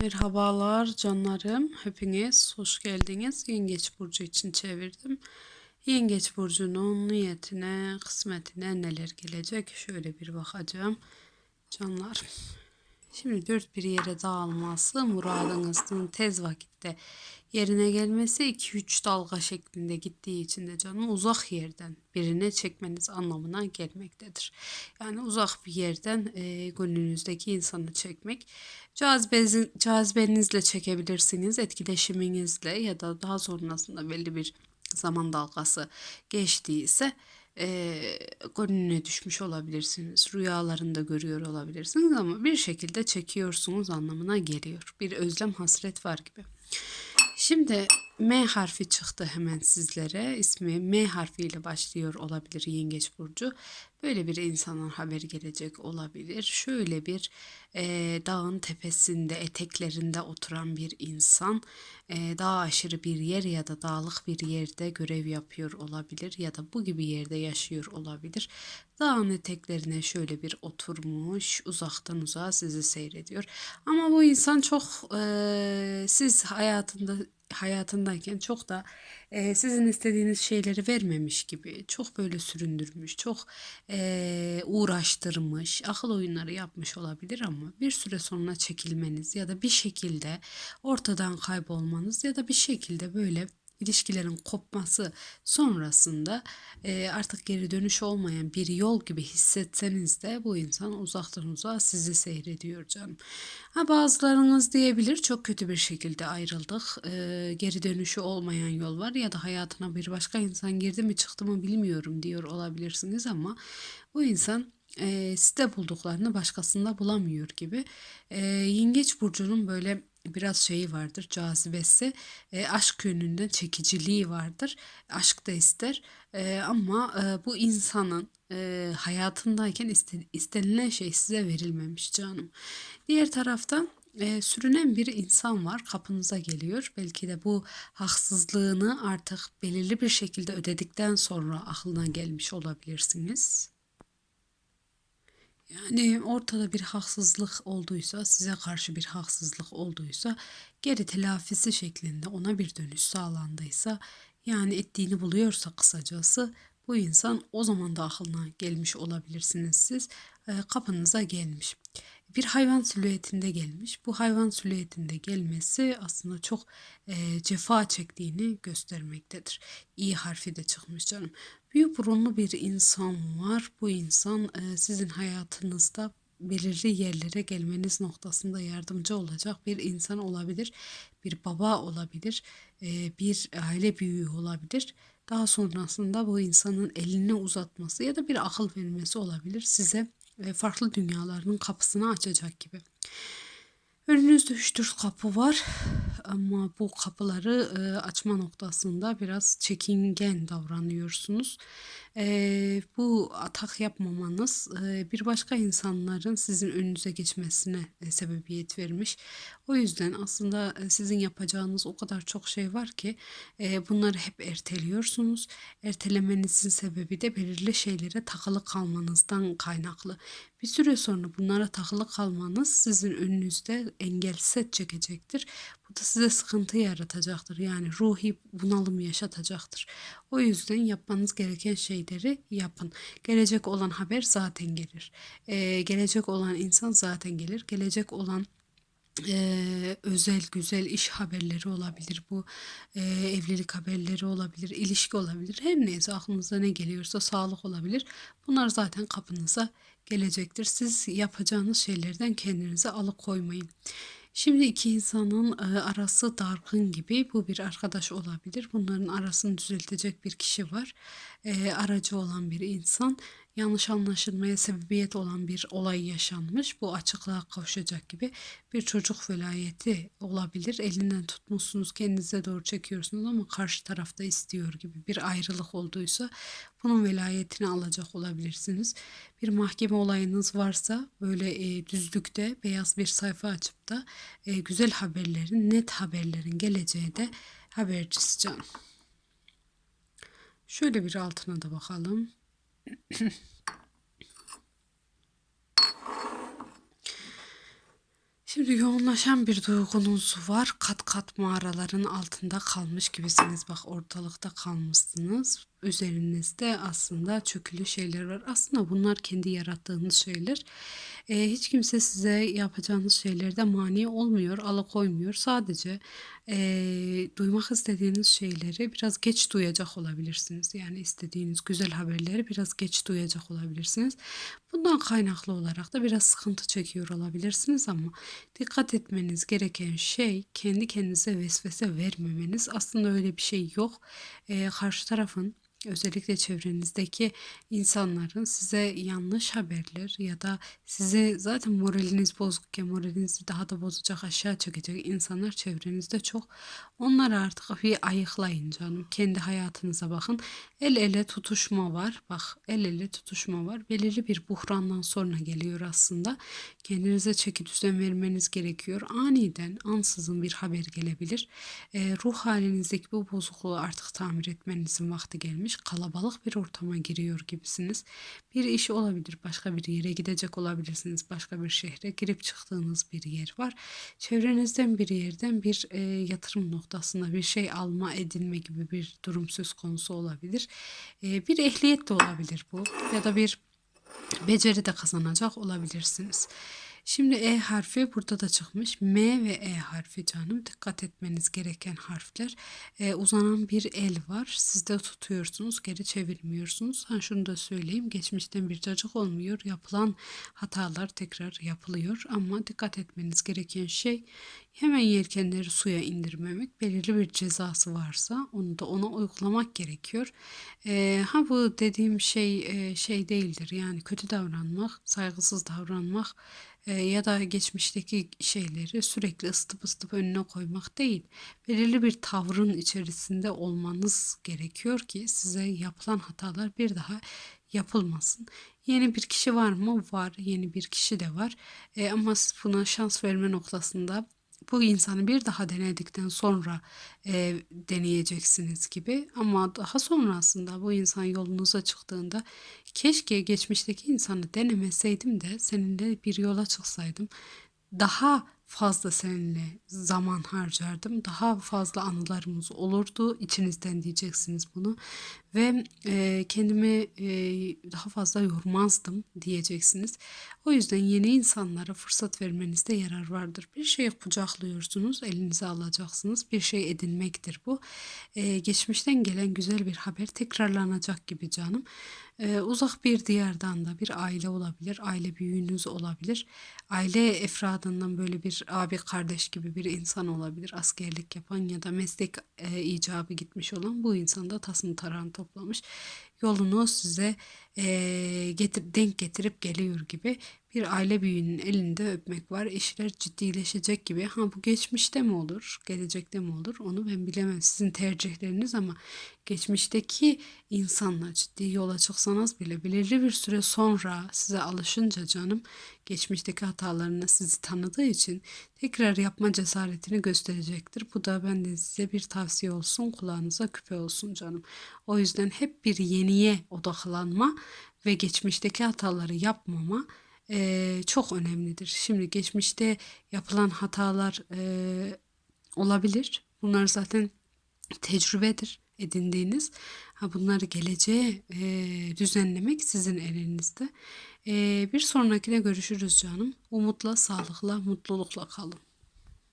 Merhabalar canlarım. Hepiniz hoş geldiniz. Yengeç burcu için çevirdim. Yengeç burcunun niyetine, kısmetine neler gelecek? Şöyle bir bakacağım. Canlar. Şimdi dört bir yere dağılması, muradınızın tez vakitte yerine gelmesi 2-3 dalga şeklinde gittiği için de canım uzak yerden birine çekmeniz anlamına gelmektedir. Yani uzak bir yerden e, gönlünüzdeki insanı çekmek. Cazibeniz, cazibenizle çekebilirsiniz, etkileşiminizle ya da daha sonrasında belli bir zaman dalgası geçtiyse e, gönlüne düşmüş olabilirsiniz. Rüyalarında görüyor olabilirsiniz ama bir şekilde çekiyorsunuz anlamına geliyor. Bir özlem hasret var gibi. Şimdi M harfi çıktı hemen sizlere. İsmi M harfiyle başlıyor olabilir Yengeç Burcu. Böyle bir insanın haber gelecek olabilir. Şöyle bir e, dağın tepesinde, eteklerinde oturan bir insan e, daha aşırı bir yer ya da dağlık bir yerde görev yapıyor olabilir ya da bu gibi yerde yaşıyor olabilir. Dağın eteklerine şöyle bir oturmuş, uzaktan uzağa sizi seyrediyor. Ama bu insan çok e, siz hayatında hayatındayken çok da e, sizin istediğiniz şeyleri vermemiş gibi çok böyle süründürmüş, çok e, uğraştırmış, akıl oyunları yapmış olabilir ama bir süre sonra çekilmeniz ya da bir şekilde ortadan kaybolmanız ya da bir şekilde böyle ilişkilerin kopması sonrasında e, artık geri dönüş olmayan bir yol gibi hissetseniz de bu insan uzaktan uzağa sizi seyrediyor canım. Ha, bazılarınız diyebilir çok kötü bir şekilde ayrıldık. E, geri dönüşü olmayan yol var ya da hayatına bir başka insan girdi mi çıktı mı bilmiyorum diyor olabilirsiniz ama bu insan e, sizde bulduklarını başkasında bulamıyor gibi. E, Yengeç burcunun böyle biraz şeyi vardır cazibesi. E, aşk yönünden çekiciliği vardır. Aşk da ister. E, ama e, bu insanın e, hayatındayken iste, istenilen şey size verilmemiş canım. Diğer taraftan e, sürünen bir insan var kapınıza geliyor. Belki de bu haksızlığını artık belirli bir şekilde ödedikten sonra aklına gelmiş olabilirsiniz. Yani ortada bir haksızlık olduysa, size karşı bir haksızlık olduysa, geri telafisi şeklinde ona bir dönüş sağlandıysa, yani ettiğini buluyorsa kısacası bu insan o zaman da aklına gelmiş olabilirsiniz siz. E, kapınıza gelmiş. Bir hayvan silüetinde gelmiş. Bu hayvan silüetinde gelmesi aslında çok e, cefa çektiğini göstermektedir. İyi harfi de çıkmış canım. Büyük burunlu bir insan var. Bu insan e, sizin hayatınızda belirli yerlere gelmeniz noktasında yardımcı olacak bir insan olabilir. Bir baba olabilir. E, bir aile büyüğü olabilir. Daha sonrasında bu insanın elini uzatması ya da bir akıl vermesi olabilir size e, farklı dünyaların kapısını açacak gibi. Önünüzde 3-4 kapı var ama bu kapıları e, açma noktasında biraz çekingen davranıyorsunuz. E, bu atak yapmamanız e, bir başka insanların sizin önünüze geçmesine e, sebebiyet vermiş. O yüzden aslında e, sizin yapacağınız o kadar çok şey var ki e, bunları hep erteliyorsunuz. Ertelemenizin sebebi de belirli şeylere takılı kalmanızdan kaynaklı. Bir süre sonra bunlara takılı kalmanız sizin önünüzde engel set çekecektir. Bu da size sıkıntı yaratacaktır. Yani ruhi bunalım yaşatacaktır. O yüzden yapmanız gereken şeyleri yapın. Gelecek olan haber zaten gelir. Ee, gelecek olan insan zaten gelir. Gelecek olan e, özel güzel iş haberleri olabilir bu e, evlilik haberleri olabilir ilişki olabilir her neyse aklınıza ne geliyorsa sağlık olabilir bunlar zaten kapınıza gelecektir siz yapacağınız şeylerden kendinizi alıkoymayın Şimdi iki insanın e, arası dargın gibi bu bir arkadaş olabilir. Bunların arasını düzeltecek bir kişi var. E, aracı olan bir insan yanlış anlaşılmaya sebebiyet olan bir olay yaşanmış. Bu açıklığa kavuşacak gibi bir çocuk velayeti olabilir. Elinden tutmuşsunuz kendinize doğru çekiyorsunuz ama karşı tarafta istiyor gibi bir ayrılık olduysa bunun velayetini alacak olabilirsiniz. Bir mahkeme olayınız varsa böyle e, düzlükte beyaz bir sayfa açıp da e, güzel haberlerin, net haberlerin geleceği de habercisi canım. Şöyle bir altına da bakalım. Şimdi yoğunlaşan bir duygunuz var. Kat kat mağaraların altında kalmış gibisiniz. Bak ortalıkta kalmışsınız. Üzerinizde aslında çökülü şeyler var. Aslında bunlar kendi yarattığınız şeyler. Ee, hiç kimse size yapacağınız şeylerde mani olmuyor, alıkoymuyor. Sadece ee, duymak istediğiniz şeyleri biraz geç duyacak olabilirsiniz. Yani istediğiniz güzel haberleri biraz geç duyacak olabilirsiniz. Bundan kaynaklı olarak da biraz sıkıntı çekiyor olabilirsiniz ama dikkat etmeniz gereken şey kendi kendinize vesvese vermemeniz. Aslında öyle bir şey yok. Ee, karşı tarafın özellikle çevrenizdeki insanların size yanlış haberler ya da sizi zaten moraliniz bozukken moralinizi daha da bozacak aşağı çekecek insanlar çevrenizde çok. Onları artık bir ayıklayın canım. Kendi hayatınıza bakın. El ele tutuşma var. Bak el ele tutuşma var. Belirli bir buhrandan sonra geliyor aslında. Kendinize çeki düzen vermeniz gerekiyor. Aniden ansızın bir haber gelebilir. E, ruh halinizdeki bu bozukluğu artık tamir etmenizin vakti gelmiş. Kalabalık bir ortama giriyor gibisiniz. Bir iş olabilir. Başka bir yere gidecek olabilirsiniz. Başka bir şehre girip çıktığınız bir yer var. Çevrenizden bir yerden bir e, yatırım noktasında bir şey alma edinme gibi bir durum söz konusu olabilir. E, bir ehliyet de olabilir bu. Ya da bir beceri de kazanacak olabilirsiniz. Şimdi E harfi burada da çıkmış. M ve E harfi canım. Dikkat etmeniz gereken harfler. E, uzanan bir el var. Siz de tutuyorsunuz. Geri çevirmiyorsunuz. Ha, şunu da söyleyeyim. Geçmişten bir cacık olmuyor. Yapılan hatalar tekrar yapılıyor. Ama dikkat etmeniz gereken şey hemen yelkenleri suya indirmemek. Belirli bir cezası varsa onu da ona uygulamak gerekiyor. E, ha bu dediğim şey e, şey değildir. Yani kötü davranmak, saygısız davranmak e, ya da geçmişteki şeyleri sürekli ısıtıp ısıtıp önüne koymak değil. Belirli bir tavrın içerisinde olmanız gerekiyor ki size yapılan hatalar bir daha yapılmasın. Yeni bir kişi var mı? Var. Yeni bir kişi de var. E, ama siz buna şans verme noktasında bu insanı bir daha denedikten sonra e, deneyeceksiniz gibi ama daha sonrasında bu insan yolunuza çıktığında keşke geçmişteki insanı denemeseydim de seninle bir yola çıksaydım daha fazla seninle zaman harcardım. Daha fazla anılarımız olurdu. İçinizden diyeceksiniz bunu. Ve e, kendimi e, daha fazla yormazdım diyeceksiniz. O yüzden yeni insanlara fırsat vermenizde yarar vardır. Bir şey kucaklıyorsunuz, elinize alacaksınız. Bir şey edinmektir bu. E, geçmişten gelen güzel bir haber tekrarlanacak gibi canım. E, uzak bir diyardan da bir aile olabilir, aile büyüğünüz olabilir. Aile efradından böyle bir abi kardeş gibi bir insan olabilir. Askerlik yapan ya da meslek e, icabı gitmiş olan bu insan da tasını tarağını toplamış. Yolunu size e, getir, denk getirip geliyor gibi bir aile büyüğünün elinde öpmek var. İşler ciddileşecek gibi. Ha bu geçmişte mi olur, gelecekte mi olur onu ben bilemem. Sizin tercihleriniz ama geçmişteki insanla ciddi yola çıksanız bile belirli bir süre sonra size alışınca canım geçmişteki hatalarını sizi tanıdığı için tekrar yapma cesaretini gösterecektir. Bu da benden size bir tavsiye olsun, kulağınıza küpe olsun canım. O yüzden hep bir yeniye odaklanma ve geçmişteki hataları yapmama e, çok önemlidir. Şimdi geçmişte yapılan hatalar e, olabilir. Bunlar zaten tecrübedir edindiğiniz. Ha bunları geleceğe e, düzenlemek sizin elinizde. E, bir sonrakine görüşürüz canım. Umutla, sağlıkla, mutlulukla kalın.